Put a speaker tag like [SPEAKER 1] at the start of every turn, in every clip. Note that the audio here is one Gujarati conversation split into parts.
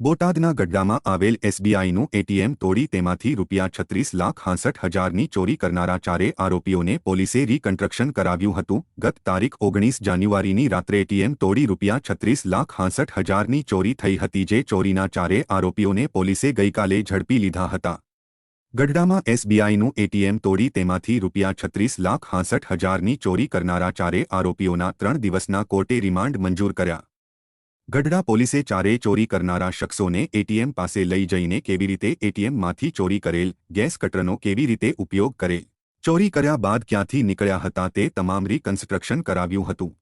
[SPEAKER 1] બોટાદના ગઢડામાં આવેલ એસબીઆઈનું એટીએમ તોડી તેમાંથી રૂપિયા છત્રીસ લાખ હાંસઠ હજારની ચોરી કરનારા ચારે આરોપીઓને પોલીસે રીકન્સ્ટ્રક્શન કરાવ્યું હતું. ગત તારીખ ઓગણીસ જાન્યુઆરીની રાત્રે એટીએમ તોડી રૂપિયા છત્રીસ લાખ હાંસઠ હજારની ચોરી થઈ હતી જે ચોરીના ચારે આરોપીઓને પોલીસે ગઈકાલે ઝડપી લીધા હતા. ગઢડામાં એસબીઆઈનું એટીએમ તોડી તેમાંથી રૂપિયા છત્રીસ લાખ હાંસઠ હજારની ચોરી કરનારા ચારે આરોપીઓના ત્રણ દિવસના કોર્ટે રિમાન્ડ મંજૂર કર્યા. ગઢડા પોલીસે ચારે ચોરી કરનારા શખ્સોને એટીએમ પાસે લઈ જઈને કેવી રીતે એટીએમમાંથી ચોરી કરેલ ગેસ કટરનો કેવી રીતે ઉપયોગ કરે ચોરી કર્યા બાદ ક્યાંથી નીકળ્યા હતા તે તમામ રીકન્સ્ટ્રક્શન કરાવ્યું હતું.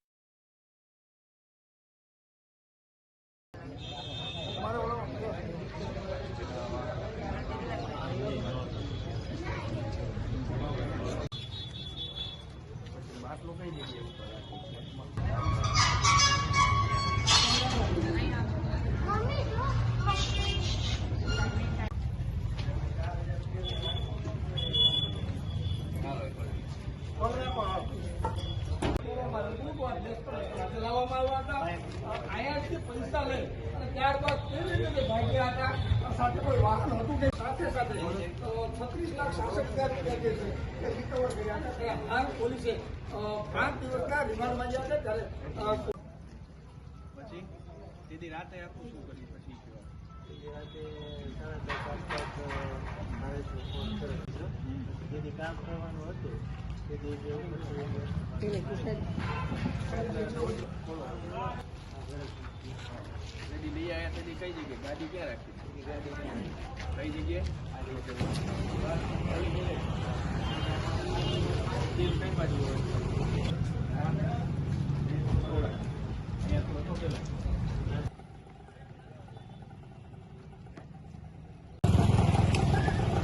[SPEAKER 2] ચલાવવામાં આવ્યા હતા. અહીંયાથી પૈસા લઈ અને ત્યારબાદ કેવી રીતે ભાગ્યા હતા? સાથે કોઈ વાહન હતું નહીં સાથે સાથે? છત્રીસ લાખ સાસઠ હજાર રૂપિયા જે છે રિકવર કર્યા હતા. હાલ પોલીસે પાંચ દિવસના રિમાન્ડમાં ગયા છે ત્યારે
[SPEAKER 3] પછી? દીદી રાતે આખું શું કર્યું? પછી?
[SPEAKER 4] બીજી રાતે સાડા દસ આસપાસ મારે શું ફોન કર્યો જેથી કામ કરવાનું હતું.
[SPEAKER 3] દીદી લઈ આવ્યા કઈ જગ્યાએ ગાડી ક્યાં રાખી
[SPEAKER 4] ગાડી
[SPEAKER 3] કઈ જગ્યાએ
[SPEAKER 4] કઈ બાજુ